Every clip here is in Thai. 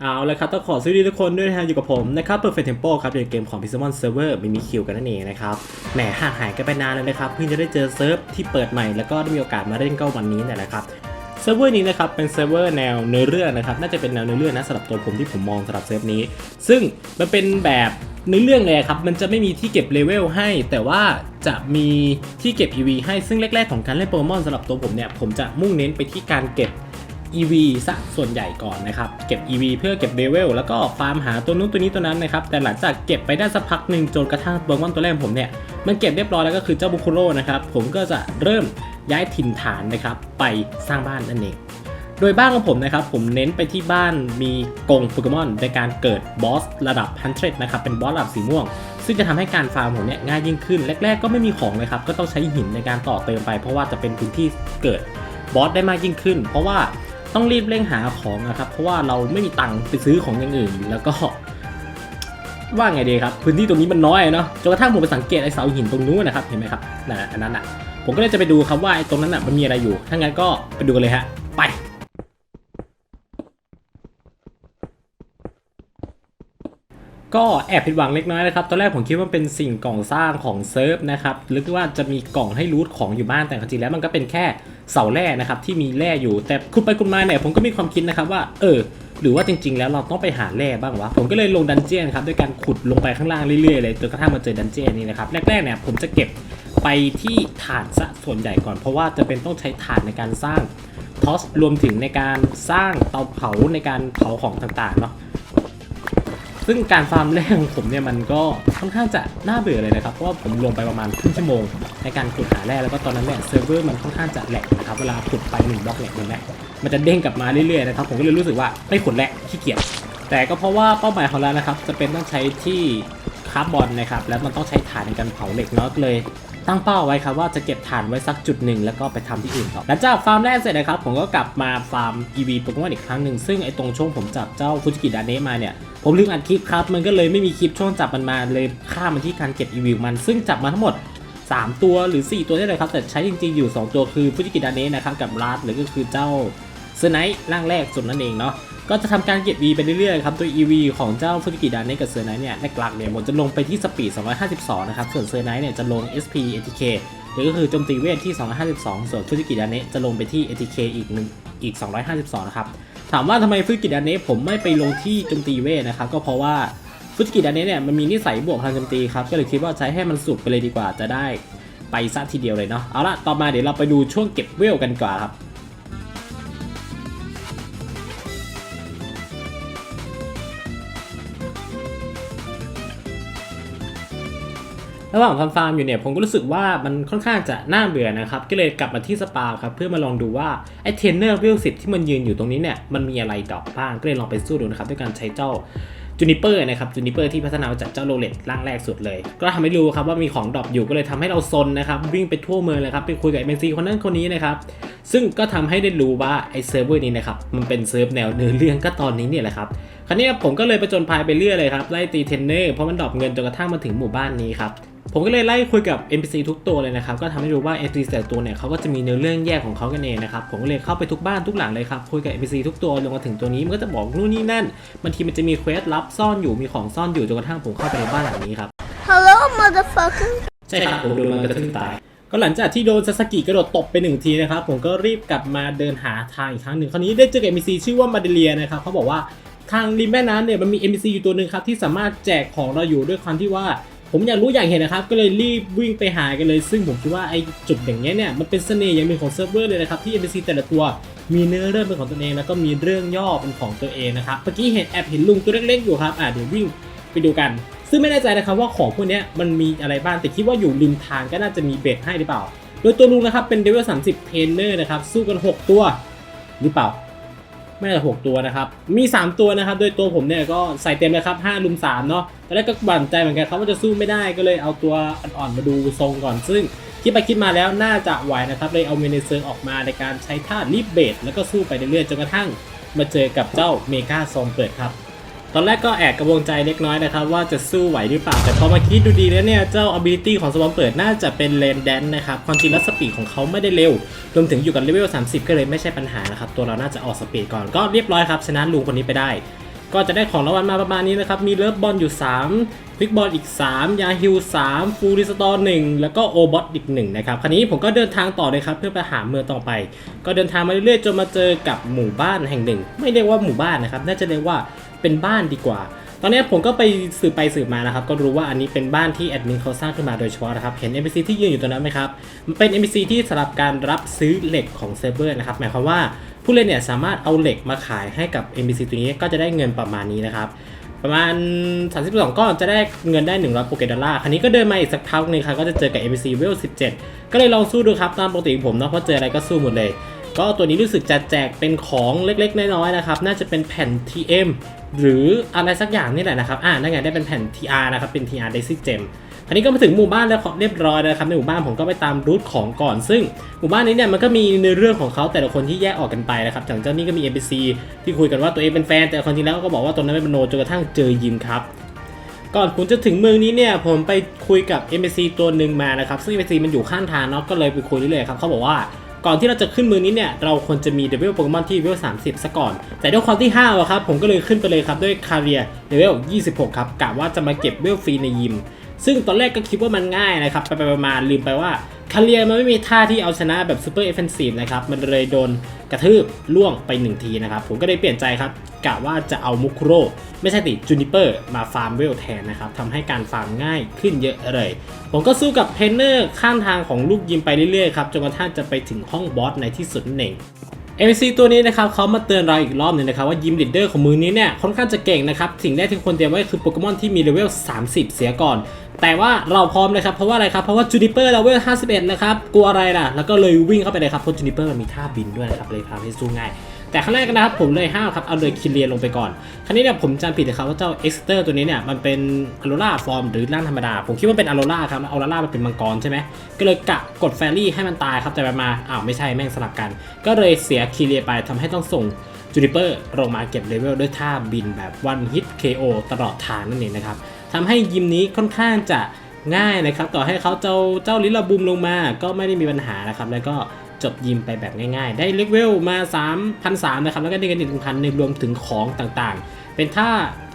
เอาลยครับต้องขอสวัสดีทุกคนด้วยนะฮะอยู่กับผมนะครับ Perfect Tempo ครับในเกมของ p i x e m o n Server มิมิคิวกันนั่นเองนะครับแหมห่างหายกันไปนานแล้วนะครับเพิ่งจะได้เจอเซิร์ฟที่เปิดใหม่แล้วก็ได้มีโอกาสมาเล่นก็วันนี้นี่แหละครับเซิร์ฟเวอร์นี้นะครับเป็นเซิร์ฟเวอร์แนวเนื้อเรื่องนะครับน่าจะเป็นแนวเนื้อเรื่องนะสำหรับตัวผมที่ผมมองสำหรับเซิร์ฟนี้ ซึ่งมันเป็นแบบเนื้อเรื่องเลยครับมันจะไม่มีที่เก็บเลเวลให้ แต่ว่าจะมีที่เก็บ EV ให้ซึ่งแรก ๆ ของการเล่นโปเกมอนสำหรับตัวผมเนี่ยผมจะมุ่งเน้นไปที่การเก็บ EV ซะส่วนใหญ่ก่อนนะครับ เก็บ EV เพื่อเก็บเลเวลแล้วก็ฟาร์มหาตัวนู้นตัวนี้ตัวนั้นนะครับ แต่หลังจากเก็บไปได้สักพักหนึ่งจนกระทั่งโปเกมอนตัวแรกผมเนี่ย มันเก็บเรียบร้อยแล้วก็คือเจ้าบุคุโร่นะครับ ผมก็จะเริ่มย้ายถิ่นฐานนะครับ ไปสร้างบ้านนั่นเองโดยบ้านของผมนะครับ ผมเน้นไปที่บ้านมีกงโปเกมอนในการเกิดบอสระดับพันเทรดนะครับ เป็นบอสระดับสีม่วง ซึ่งจะทำให้การฟาร์มผมเนี่ยง่ายยิ่งขึ้น แรก ๆ ก็ไม่มีของเลยครับ ก็ต้องใช้หินในการต่อเติมไป เพราะว่าจะเป็นพื้นที่เกิดบอสได้มากยิ่งขึ้น เพราะว่า ต้องรีบเร่งหาของนะครับ เพราะว่าเราไม่มีตังค์ไปซื้อของอย่างอื่น แล้วก็ว่าไงดีครับ พื้นที่ตรงนี้มันน้อยเนาะจนกระทั่งผมไปสังเกตไอ้เสาหินตรงนู้นนะครับเห็นไหมครับนั่นอันนั้นอะผมก็เลยจะไปดูครับว่าไอ้ตรงนั้นอะมันมีอะไรอยู่ถ้างั้นก็ไปดูกันเลยฮะไปก็แอบผิดหวังเล็กน้อยนะครับ ตอนแรกผมคิดว่าเป็นสิ่งกล่องสร้างของเซิร์ฟนะครับหรือว่าจะมีกล่องให้รูทของอยู่บ้านแต่จริงแล้วมันก็เป็นแค่ เสาแร่นะครับที่มีแร่อยู่ แต่คุณไปคุณมาเนี่ยผมก็มีความคิดนะครับว่าเออหรือว่าจริงๆ แล้วเราต้องไปหาแร่บ้างวะ ผมก็เลยลงดันเจียนครับด้วยการขุดลงไปข้างล่างเรื่อยๆเลยจนกระทั่งมาเจอดันเจียนนี้นะครับแรกๆเนี่ยผมจะเก็บไปที่ฐานซะส่วนใหญ่ก่อนเพราะว่าจะเป็นต้องใช้ฐานในการสร้างทอสรวมถึงในการสร้างเตาเผาในการเผาของต่างๆเนาะ ซึ่งการฟาร์มแรกของผมเนี่ยมันก็ค่อนข้างจะน่าเบื่อเลยนะครับ เพราะว่าผมลงไปประมาณครึ่งชั่วโมง ในการขุดหาแร่แล้วก็ตอนนั้นเนี่ยเซิร์ฟเวอร์มันค่อนข้างจะแหลกนะครับเวลาขุดไปหนึ่งบล็อกแหลกเลยนะมันจะเด้งกลับมาเรื่อยๆนะครับผมก็เลยรู้สึกว่าไม่ขุดแล้วขี้เกียจแต่ก็เพราะว่าเป้าหมายของเรานะครับจะเป็นต้องใช้ที่คาร์บอนนะครับแล้วมันต้องใช้ถ่านในการเผาเหล็กเนาะเลย ตั้งเป้าไว้ครับว่าจะเก็บถ่านไว้สักจุดหนึ่งแล้วก็ไปทำที่อื่นต่อหลังจากฟาร์มแรกเสร็จนะครับผมก็กลับมาฟาร์ม EV โปเกมอนอีกครั้งหนึ่งซึ่งไอ้ตรงช่วงผมจับเจ้าฟูจิกิดาเนะมาเนี่ยผมลืมอัดคลิปครับมันก็เลยไม่มีคลิปช่วงจับมันมาเลยข้ามมาที่การเก็บ EV มัน ซึ่งจับมาทั้งหมด 3 ตัวหรือ 4 ตัวได้เลยครับแต่ใช้จริงๆอยู่ 2 ตัวคือฟูจิกิดาเนะนะครับกับราดหรือก็คือเจ้าเซไนท์ร่างแรกสุดนั่นเองเนาะ ก็จะทำการเก็บ V ไปเรื่อยๆครับโดย EV ของเจ้าฟูจิกิดาเนกับเซอร์ไนท์เนี่ยหลักๆเนี่ยผมจะลงไปที่สปีด 252 นะครับ ส่วนเซอร์ไนท์เนี่ยจะลง SP ATK หรือก็คือโจมตีเวทที่ 252 ส่วนฟูจิกิดาเนจะลงไปที่ ATK อีกหนึ่งอีก 252 นะครับ ถามว่าทำไมฟูจิกิดาเนผมไม่ไปลงที่โจมตีเวทนะครับก็เพราะว่าฟูจิกิดาเนเนี่ยมันมีนิสัยบวกพลังโจมตีครับก็เลยคิดว่าใช้ให้มันสุดไปเลยดีกว่าจะได้ไปซะทีเดียวเลยเนาะเอาละต่อมาเดี๋ยวเราไปดูช่วงเก็บเวลกันก่อนครับ ระหว่างทำฟาร์มอยู่เนี่ยผมก็รู้สึกว่ามันค่อนข้างจะน่าเบื่อนะครับ ก็เลยกลับมาที่สปาครับเพื่อมาลองดูว่าไอ้เทรนเนอร์วิลสิที่มันยืนอยู่ตรงนี้เนี่ยมันมีอะไรดอกบ้าง ก็เลยลองไปสู้ดูนะครับด้วยการใช้เจ้าจูนิเปอร์นะครับจูนิเปอร์ที่พัฒนาจากเจ้าโรเลตร่างแรกสุดเลย ก็ทำให้รู้ครับว่ามีของดรอปอยู่ก็เลยทำให้เราซนนะครับ วิ่งไปทั่วเมืองเลยครับ ไปคุยกับเอ็นซีคนนั้นคนนี้นะครับ ซึ่งก็ทำให้ได้รู้ว่าไอเซิร์ฟเวอร์นี้นะครับ มันเป็นเซิร์ฟแนวเนื้อเรื่องก็ตอนนี้เนี่ยแหละครับ คราวนี้ผมก็เลยไปจนพายไปเรื่อยเลยครับ ไล่ตีเทนเนอร์เพราะมันดรอปเงินจนกระทั่งมาถึงหมู่บ้านนี้ครับ ผมก็เลยไล่คุยกับ NPC ทุกตัวเลยนะครับ ก็ทำให้รู้ว่า NPC แต่ละตัวเนี่ยเขาก็จะมีเนื้อเรื่องแยกของเขากันเองนะครับ ผมก็เลยเข้าไปทุกบ้านทุกหลังเลยครับ คุยกับ NPC ทุกตัวลงมาถึงตัวนี้มันก็จะบอกนู่นนี่นั่น บางทีมันจะมีเควสลับซ่อนอยู่ มีของซ่อนอยู่จนกระทั่งผมเข้าไปในบ้านหลังนี้ครับ Hello, motherfucker. ใช่ครับผมโดนมันกระทืบตาย ก็หลังจากที่โดนซาสกิกระโดดตบไปหนึ่งทีนะครับ ผมก็รีบกลับมาเดินหาทางอีกครั้งหนึ่ง คราวนี้ได้เจอกับ NPC ชื่อว่ามาเดเลียนะครับเขาบอกว่าทางริมแม่น้ำเนี่ยมันมี NPC อยู่ตัวหนึ่งครับที่สามารถแจกของเราอยู่ด้วยความที่ว่า ผมอยากรู้อยากเห็นนะครับ ก็เลยรีบวิ่งไปหากันเลย ซึ่งผมคิดว่าไอ้จุดอย่างเงี้ยเนี่ยมันเป็นเสน่ห์อย่างหนึ่งของเซิร์ฟเวอร์เลยนะครับที่ NPC แต่ละตัวมีเนื้อเรื่องเป็นของตัวเอง แล้วก็มีเรื่องย่อเป็นของตัวเองนะครับเมื่อกี้เห็นแอบเห็นลุงตัวเล็กๆอยู่ครับอะเดี๋ยววิ่งไปดูกัน ซึ่งไม่แน่ใจนะครับว่าของพวกนี้มันมีอะไรบ้างแต่คิดว่าอยู่ริมทางก็น่าจะมีเบ็ดให้หรือเปล่า โดยตัวลุงนะครับเป็นเดเวล30เทรนเนอร์นะครับสู้กัน 6 ตัวหรือเปล่า ไม่ใช่6ตัวนะครับ มี 3 ตัวนะครับ โดยตัวผมเนี่ยก็ใส่เต็มเลยครับ5ลุม3เนาะตอนแรกก็บั่นใจเหมือนกันครับว่าจะสู้ไม่ได้ก็เลยเอาตัวอ่อนๆมาดูทรงก่อน ซึ่งคิดไปคิดมาแล้วน่าจะไหวนะครับ เลยเอาเมเนเซอร์ออกมาในการใช้ท่ารีบเบสแล้วก็สู้ไปเรื่อยๆจนกระทั่งมาเจอกับเจ้าเมกาซองเปิดครับ ตอนแรกก็แอบกังวลใจเล็กน้อยนะครับว่าจะสู้ไหวหรือเปล่า แต่พอมาคิดดูดีแล้วเนี่ยเจ้า ability ของสวอมเปิดน่าจะเป็นเลนแดนนะครับความจริงแล้วสปีดของเขาไม่ได้เร็ว รวมถึงอยู่กันเลเวล 30 ก็เลยไม่ใช่ปัญหานะครับตัวเราน่าจะออกสปีดก่อนก็เรียบร้อยครับชนะลุงคนนี้ไปได้ ก็จะได้ของรางวัลมาประมาณนี้นะครับมีเลิฟบอลอยู่3ควิกบอลอีก 3 ยาฮิล3ฟูริสตอร์1แล้วก็โอบอทอีก1นะครับคราวนี้ผมก็เดินทางต่อเลยครับเพื่อไปหาเมืองต่อไป ก็เดินทางมาเรื่อยๆจนมาเจอกับหมู่บ้านแห่งหนึ่ง ไม่เรียกว่าหมู่บ้านนะครับน่าจะเรียกว่า เป็นบ้านดีกว่า ตอนนี้ผมก็ไปสืบไปสืบมานะครับ ก็รู้ว่าอันนี้เป็นบ้านที่แอดมินเขาสร้างขึ้นมาโดยเฉพาะนะครับ เห็น NPC ที่ยืนอยู่ตรงนั้นไหมครับ มันเป็น NPC ที่สำหรับการรับซื้อเหล็กของเซิร์ฟเวอร์นะครับ หมายความว่าผู้เล่นเนี่ยสามารถเอาเหล็กมาขายให้กับ NPC ตัวนี้ก็จะได้เงินประมาณนี้นะครับประมาณ 32 ก้อนจะได้เงินได้ 100โปเกดอลลาร์คราวนี้ก็เดินมาอีกสักพักหนึงครับก็จะเจอกับ NPC เวล17 ก็เลยลองสู้ดูครับ ตามปกติของผมเนาะเพราะเจออะไรก็สู้หมดเลย ก็ตัวนี้รู้สึกจะแจกเป็นของเล็กๆ น้อยๆนะครับ น่าจะเป็นแผ่น TM หรืออะไรสักอย่างนี่แหละนะครับ อ่านั่นไงได้เป็นแผ่น TR นะครับ เป็น TR Daisy Gem คราวนี้ก็มาถึงหมู่บ้านแล้วเรียบร้อยนะครับ ในหมู่บ้านผมก็ไปตามรูทของก่อน ซึ่งหมู่บ้านนี้เนี่ยมันก็มีในเรื่องของเขาแต่ละคนที่แยกออกกันไปนะครับอย่างเจ้านี่ก็มี NPC ที่คุยกันว่าตัวเองเป็นแฟน แต่คนที่แล้วก็บอกว่าตัวนั้นไม่เป็นโนจนกระทั่งเจอยิมครับก่อนผมจะถึงเมืองนี้เนี่ยผมไปคุยกับ NPC ตัวหนึ่งมานะครับซึ่ง NPC มันอยู่ข้างทางเนาะก็เลยไปคุยเรื่อยๆครับเขาบอกว่า ก่อนที่เราจะขึ้นมือนี้เนี่ยเราควรจะมีเดเวลโปเกมอนที่เลเวล30ซะก่อน แต่ด้วยความที่5อะครับผมก็เลยขึ้นไปเลยครับด้วยคาเรียเดเวล26 ครับกะว่าจะมาเก็บเวลฟรีในยิม ซึ่งตอนแรกก็คิดว่ามันง่ายนะครับไปไปๆมาๆลืมไปว่า คาเรียมันไม่มีท่าที่เอาชนะแบบซูเปอร์เอฟเฟนซีฟนะครับ มันเลยโดนกระทืบล่วงไป1ทีนะครับ ผมก็เลยเปลี่ยนใจครับกะว่าจะเอามุคโรไม่ใช่ติจูนิเปอร์มาฟาร์มเวลแทนนะครับทำให้การฟาร์มง่ายขึ้นเยอะเลย ผมก็สู้กับเพนเนอร์ข้างทางของลูกยิมไปเรื่อยๆครับจนกระทั่งจะไปถึงห้องบอสในที่สุดนั่นเอง NPC ตัวนี้นะครับเขามาเตือนเราอีกรอบหนึ่งนะครับว่ายิมลีดเดอร์ของมือนี้เนี่ยค่อนข้างจะเก่งนะครับสิ่งแรกที่ควรเตรียมไว้คือโปเกมอนที่มีเลเวล 30 เสียก่อน แต่ว่าเราพร้อมเลยครับเพราะว่าอะไรครับเพราะว่าจูนิเปอร์เลเวล51 นะครับ กลัวอะไรล่ะ แล้วก็เลยวิ่งเข้าไปเลยครับเพราะจูนิเปอร์มันมีท่าบินด้วยนะครับเลยทำให้สู้ง่าย แต่ขั้นแรกนะครับผมเลยห้ามครับเอาเลยคิเลียนลงไปก่อน คราวนี้เนี่ยผมจำผิดนะครับว่าเจ้าเอ็กซ์เตอร์ตัวนี้เนี่ยมันเป็นอโรราฟอร์มหรือร่างธรรมดา ผมคิดว่าเป็นอโรราครับอโรรามันเป็นมังกรใช่ไหมก็เลยกะกดแฟรี่ให้มันตายครับแต่ไปมาอ้าวไม่ใช่แม่งสลับกัน ก็เลยเสียคิเลียไปทำให้ต้องส่งจูนิเปอร์ลงมาเก็บเลเวลด้วยท่าบินแบบวันฮิต KO ตลอดทางนั่นเองนะครับ ทำให้ยิมนี้ค่อนข้างจะง่ายนะครับ ต่อให้เขาเจ้าเจ้าลิลลาบูมลงมา ก็ไม่ได้มีปัญหานะครับ แล้วก็จบยิมไปแบบง่ายๆ ได้เลเวลมา3,300นะครับ แล้วก็ได้เงินอีก1,000ในรวมถึงของต่างๆ เป็นท่า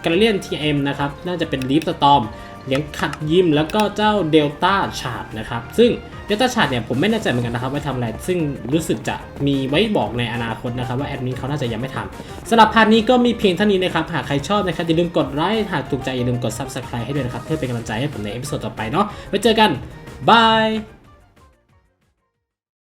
กรเลียน TM นะครับ น่าจะเป็นลีฟสตอม เลี้ยงขัดยิมแล้วก็เจ้าเดลต้าชาร์ดนะครับ ซึ่งเดลต้าชาร์ดเนี่ยผมไม่แน่ใจเหมือนกันนะครับว่าทำอะไร ซึ่งรู้สึกจะมีไว้บอกในอนาคตนะครับ ว่าแอดมินเขาน่าจะยังไม่ทำสำหรับพาร์ทนี้ก็มีเพียงเท่านี้นะครับ หากใครชอบนะครับอย่าลืมกดไลค์หากถูกใจอย่าลืมกด Subscribe ให้ด้วยนะครับเพื่อเป็นกำลังใจให้ผมในเอพิโซดต่อไปเนาะไว้เจอกันบาย